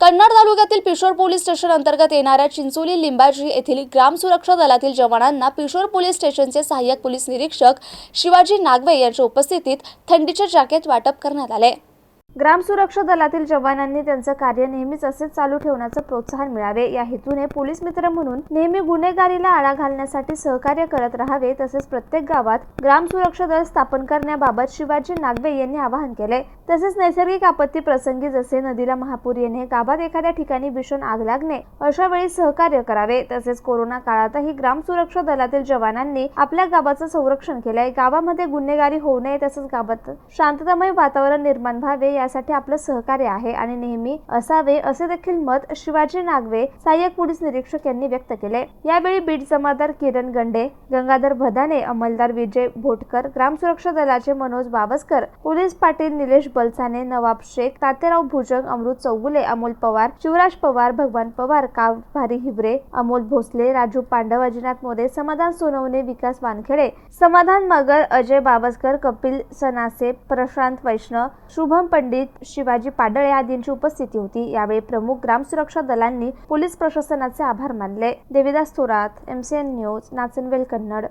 कन्नड तालुक्यातील Pishor police station अंतर्गत येणाऱ्या चिंचोली लिंबाजी येथील ग्राम सुरक्षा दलातील जवानांना पिशोर पोलीस स्टेशनचे सहाय्यक पोलीस निरीक्षक शिवाजी नागवे यांच्या उपस्थितीत थंडीचे जॅकेट वाटप करण्यात आले. ग्राम सुरक्षा दलातील जवानांनी त्यांचं कार्य नेहमीच असेच चालू ठेवण्याचं प्रोत्साहन मिळावे. या हेतूने पोलीस मित्र म्हणून नेहमी गुन्हेगारीला आळा घालण्यासाठी सहकार्य करत राहावे तसेच प्रत्येक गावात ग्राम सुरक्षा दल स्थापन करण्याबाबत शिवाजी नागवे यांनी आवाहन केले. तसेच नैसर्गिक आपत्ती प्रसंगी जसे नदीला महापूर येणे गावात एखाद्या ठिकाणी भीषण आग लागणे अशा वेळी सहकार्य करावे. तसेच कोरोना काळातही ग्राम सुरक्षा दलातील जवानांनी आपल्या गावाचं संरक्षण केलंय. गावामध्ये गुन्हेगारी होऊ नये तसेच गावात शांततामय वातावरण निर्माण व्हावे यासाठी आपलं सहकार्य आहे आणि नेहमी असावे असे देखील मत शिवाजी नागवे सहाय्यक पोलीस निरीक्षक यांनी व्यक्त केले. यावेळी बीड जमादार किरण गंडे गंगाधर भदाने अंमलदार विजय भोटकर ग्राम सुरक्षा दलाचे मनोज बाबसकर पोलीस पाटील निलेश बलसाने नवाब शेख तातेराव भुजंग अमृत चौगुले अमोल पवार शिवराज पवार भगवान पवार कावभारी हिवरे अमोल भोसले राजू पांडव अजिनाथ मोरे समाधान सोनवणे विकास वानखेडे समाधान मगर अजय बाबसकर कपिल सनासे प्रशांत वैष्णव शुभम पंडित शिवाजी पाडळे आदींची उपस्थिती होती. यावेळी प्रमुख ग्राम सुरक्षा दलांनी पोलीस प्रशासनाचे आभार मानले. Devidas Thorat MCN news Nachanvel Kannad.